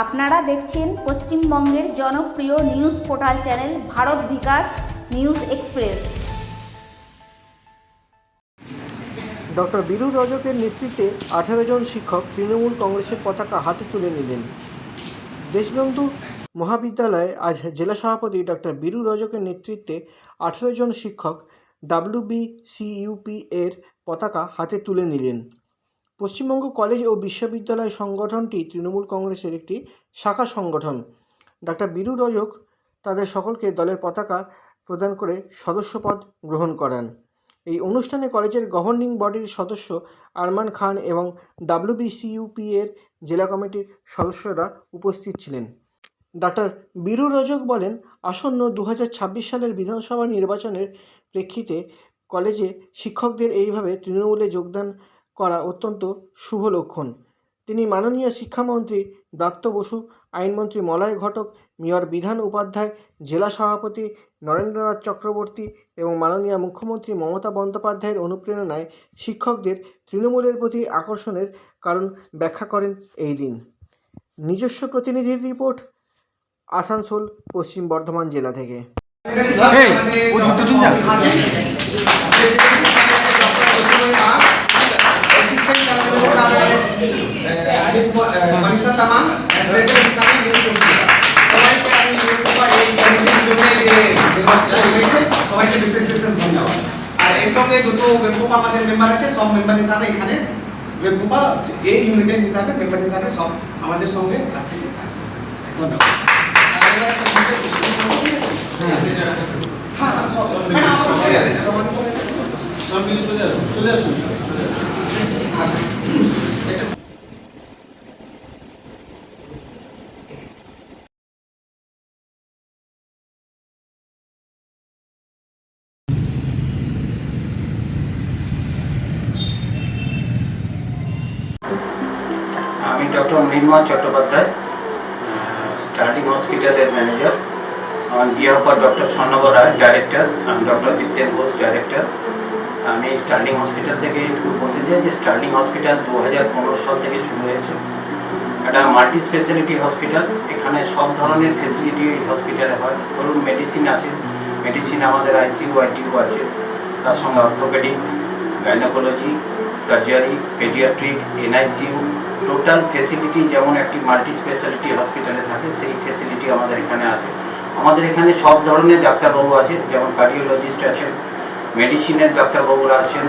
আপনারা দেখছেন পশ্চিমবঙ্গের জনপ্রিয় news portal channel Bharat Bikash news express. Doctor Biru রজকের নেতৃত্বে আঠেরো জন শিক্ষক তৃণমূল কংগ্রেসের পতাকা হাতে তুলে নিলেন। দেশবন্ধু মহাবিদ্যালয়ে আজ জেলা সভাপতি ডক্টর বীরু রজকের নেতৃত্বে আঠেরো জন শিক্ষক ডাব্লিউবিসিইউপি এর পতাকা হাতে তুলে নিলেন। পশ্চিমবঙ্গ কলেজ ও বিশ্ববিদ্যালয় সংগঠনটি তৃণমূল কংগ্রেসের একটি শাখা সংগঠন। ডাক্তার বীরু রজক তাদের সকলকে দলের পতাকা প্রদান করে সদস্যপদ গ্রহণ করান। এই অনুষ্ঠানে কলেজের গভর্নিং বডির সদস্য আরমান খান এবং ডাব্লিউবিসিইউপি এর জেলা কমিটির সদস্যরা উপস্থিত ছিলেন। ডাক্তার বীরু রজক বলেন, আসন্ন দু হাজার ছাব্বিশ সালের বিধানসভা নির্বাচনের প্রেক্ষিতে কলেজে শিক্ষকদের এইভাবে তৃণমূলে যোগদান করা অত্যন্ত শুভ লক্ষণ। তিনি মাননীয় শিক্ষামন্ত্রী ব্রাত্য বসু, আইনমন্ত্রী মলয় ঘটক, মেয়র বিধান উপাধ্যায়, জেলা সভাপতি নরেন্দ্রনাথ চক্রবর্তী এবং মাননীয় মুখ্যমন্ত্রী মমতা বন্দ্যোপাধ্যায়ের অনুপ্রেরণায় শিক্ষকদের তৃণমূলের প্রতি আকর্ষণের কারণ ব্যাখ্যা করেন এই দিন। নিজস্ব প্রতিনিধির রিপোর্ট, আসানসোল, পশ্চিম বর্ধমান জেলা থেকে। তামাং সবাইকে আমি এই সবাইকে বিশেষ বিশেষ ধন্যবাদ আর এর সঙ্গে যত ওয়েবকুপা আমাদের মেম্বার আছে সব মেম্বার হিসাবে এখানে ওয়েবকুপা এই ইউনিটের হিসাবে মেম্বার হিসাবে সব আমাদের সঙ্গে আসতে ধন্যবাদ হ্যাঁ হ্যাঁ সব মানে চলে আসুন মৃন্ময় চট্টোপাধ্যায় স্টার্টিং হসপিটালের ম্যানেজার আমার পর doctor Swarnabar Roy director doctor Dipten Ghosh director আমি স্টার্লিং হসপিটাল থেকে একটু বলতে চাই যে স্টার্লিং হসপিটাল দু হাজার পনেরো সাল থেকে শুরু হয়েছে। একটা মাল্টি স্পেশালিটি হসপিটাল এখানে সব ধরনের ফেসিলিটি এই হসপিটালে হয়। ধরুন মেডিসিন আছে মেডিসিন আমাদের আইসিইউ আইটিউ আছে, তার সঙ্গে orthopaedic gynaecology surgery paediatric NICU total facility যেমন একটি মাল্টি স্পেশালিটি হসপিটালে থাকে, সেই ফেসিলিটি আমাদের এখানে আছে। আমাদের এখানে সব ধরনের ডাক্তারবাবু আছে যেমন কার্ডিওলজিস্ট আছেন মেডিসিনের ডাক্তারবাবুরা আছেন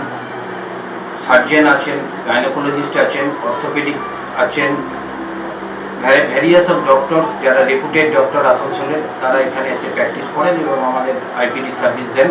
সার্জেন আছেন গাইনোকোলজিস্ট আছেন অর্থোপেডিক্স আছেন ভ্যারিয়াস অফ ডক্টর যারা রেপুটেড ডক্টর আসানসোলের তারা এখানে এসে প্র্যাকটিস করেন এবং আমাদের আইপিডি সার্ভিস দেন।